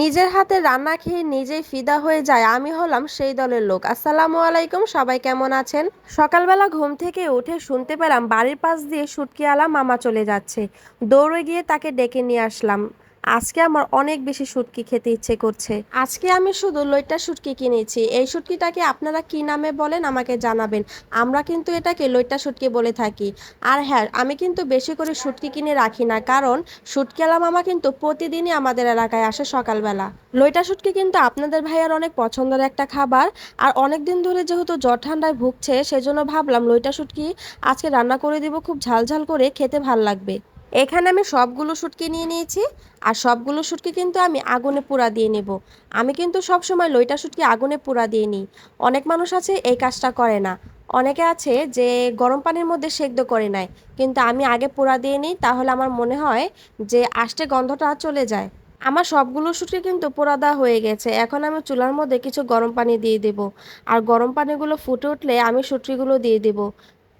নিজের হাতে রান্না খেয়ে নিজেই ফিদা হয়ে যায়, আমি হলাম সেই দলের লোক। আসসালামু আলাইকুম, সবাই কেমন আছেন? সকালবেলা ঘুম থেকে উঠে শুনতে পেলাম বাড়ির পাশ দিয়ে সুটকিওয়ালা মামা চলে যাচ্ছে। দৌড়ে গিয়ে তাকে ডেকে নিয়ে আসলাম। আজকে আমার অনেক বেশি শুটকি খেতে ইচ্ছে করছে। আজকে আমি শুধু লইটা শুটকি কিনেছি। এই শুটকিটাকে আপনারা কি নামে বলেন আমাকে জানাবেন। আমরা কিন্তু এটাকে লইটা শুটকি বলে থাকি। আর হ্যাঁ আমি কিন্তু বেশি করে শুটকি কিনে রাখি না। কারণ শুটকিওয়ালা মামা কিন্তু প্রতিদিনই আমাদের এলাকায় আসে সকালবেলা। লইটা শুটকি কিন্তু আপনাদের ভাইয়ার অনেক পছন্দের একটা খাবার। আর অনেক দিন ধরে যেহেতু জ্বর ঠান্ডায় ভুগছে, সেজন্য ভাবলাম লইটা শুটকি আজকে রান্না করে দিব, খুব ঝালঝাল করে খেতে ভালো লাগবে। এখানে আমি সবগুলো শুটকি নিয়ে নিয়েছি, আর সবগুলো শুটকি কিন্তু আমি আগুনে পোড়া দিয়ে নেব। আমি কিন্তু সব সময় লইটা শুটকি আগুনে পোড়া দিয়ে নিই। অনেক মানুষ আছে এই কাজটা করে না। অনেকে আছে যে গরম পানির মধ্যে সেদ্ধ করে নেয়, কিন্তু আমি আগে পোড়া দিয়ে নিই, তাহলে আমার মনে হয় যে আষ্টে গন্ধটা চলে যায়। আমার সবগুলো শুটকি কিন্তু পোড়া দেওয়া হয়ে গেছে। এখন আমি চুলার মধ্যে কিছু গরম পানি দিয়ে দেব। আর গরম পানিগুলো ফুটে উঠলে আমি শুটকিগুলো দিয়ে দেব।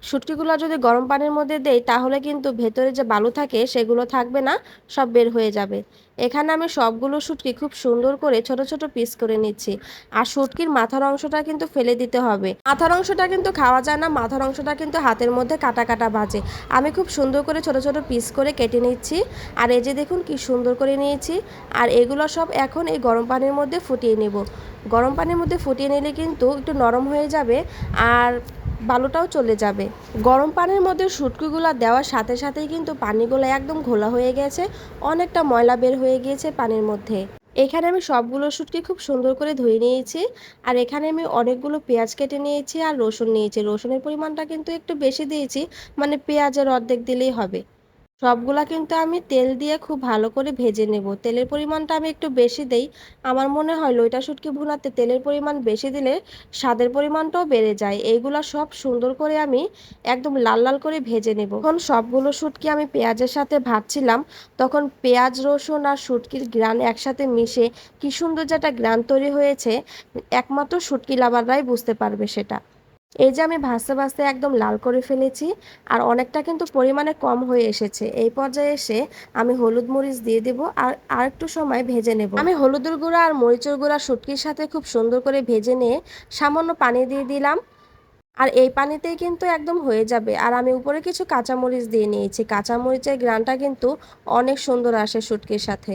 শুটকিগুলো যদি গরম পানির মধ্যে দেই, তাহলে কিন্তু ভেতরে যে বালু থাকে, সেগুলো থাকবে না, সব বের হয়ে যাবে। এখানে আমি সবগুলো শুটকি খুব সুন্দর করে ছোট ছোট পিস করে নিচ্ছি। আর শুটকির মাথার অংশটা কিন্তু ফেলে দিতে হবে। মাথার অংশটা কিন্তু খাওয়া যায় না, মাথার অংশটা কিন্তু হাতের মধ্যে কাটা কাটা বাজে। আমি খুব সুন্দর করে ছোট ছোট পিস করে কেটে নিচ্ছি। আর এই যে দেখুন কি সুন্দর করে নিয়েছি। আর এগুলো সব এখন এই গরম পানির মধ্যে ফুটিয়ে নেব। গরম পানির মধ্যে ফুটিয়ে নিলে কিন্তু একটু নরম হয়ে যাবে। আর বালুটাও চলে যাবে। গরম পানির মধ্যে শুটকিগুলো দেওয়ার সাথে সাথেই কিন্তু পানিগুলো একদম ঘোলা হয়ে গেছে, অনেকটা ময়লা বের হয়ে গিয়েছে পানির মধ্যে। এখানে আমি সবগুলো শুটকি খুব সুন্দর করে ধুয়ে নিয়েছি, আর এখানে আমি অনেকগুলো পেঁয়াজ কেটে নিয়েছি আর রসুন নিয়েছি। রসুনের পরিমাণটা কিন্তু একটু বেশি দিয়েছি মানে পেঁয়াজের অর্ধেক দিলেই হবে। সবগুলা কিন্তু আমি তেল দিয়ে খুব ভালো করে ভেজে নেব। তেলের পরিমাণটা আমি একটু বেশি দেই। আমার মনে হয় লইটা শুটকি ভুনাতে তেলের পরিমাণ বেশি দিলে স্বাদের পরিমাণটাও বেড়ে যায়। এইগুলা সব সুন্দর করে আমি একদম লাল লাল করে ভেজে নেব। এখন সবগুলো শুটকি আমি পেঁয়াজের সাথে ভাজছিলাম, তখন পেঁয়াজ, রসুন আর শুটকির গ্রান একসাথে মিশে কি সুন্দর যে একটা গ্রান তৈরি হয়েছে, একমাত্র শুটকি লাভাররাই বুঝতে পারবে সেটা। এই যে আমি ভাজতে ভাজতে একদম লাল করে ফেলেছি আর অনেকটা কিন্তু পরিমাণে কম হয়ে এসেছে। এই পর্যায়ে এসে আমি হলুদ মরিচ দিয়ে দেব আর আর একটু সময় ভেজে নেব। আমি হলুদের গুঁড়া আর মরিচের গুঁড়া শুটকির সাথে খুব সুন্দর করে ভেজে নিয়ে সামান্য পানি দিয়ে দিলাম। আর এই পানিতেই কিন্তু একদম হয়ে যাবে। আর আমি উপরে কিছু কাঁচামরিচ দিয়ে নিয়েছি। কাঁচামরিচের গ্রানটা কিন্তু অনেক সুন্দর আসে শুটকির সাথে।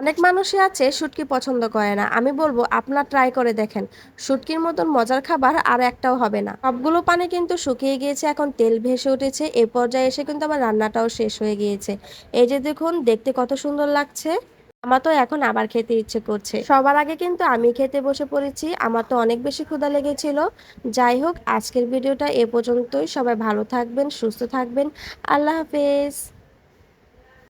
অনেক মানুষই আছে শুটকি পছন্দ করে না। আমি বলব, আপনার ট্রাই করে দেখেন। শুটকির মতন মজার খাবার আর একটাও হবে না। সবগুলো পানি কিন্তু শুকিয়ে গিয়েছে, এখন তেল ভেসে উঠেছে, এ পর্যায়ে এসে কিন্তু আমার রান্নাটাও শেষ হয়ে গিয়েছে। এই যে দেখুন, দেখতে কত সুন্দর লাগছে। আমার তো এখন আবার খেতে ইচ্ছে করছে। সবার আগে কিন্তু আমি খেতে বসে পড়েছি, আমার তো অনেক বেশি ক্ষুধা লেগেছিল। যাই হোক, আজকের ভিডিওটা এ পর্যন্তই। সবাই ভালো থাকবেন, সুস্থ থাকবেন। আল্লাহ হাফেজ।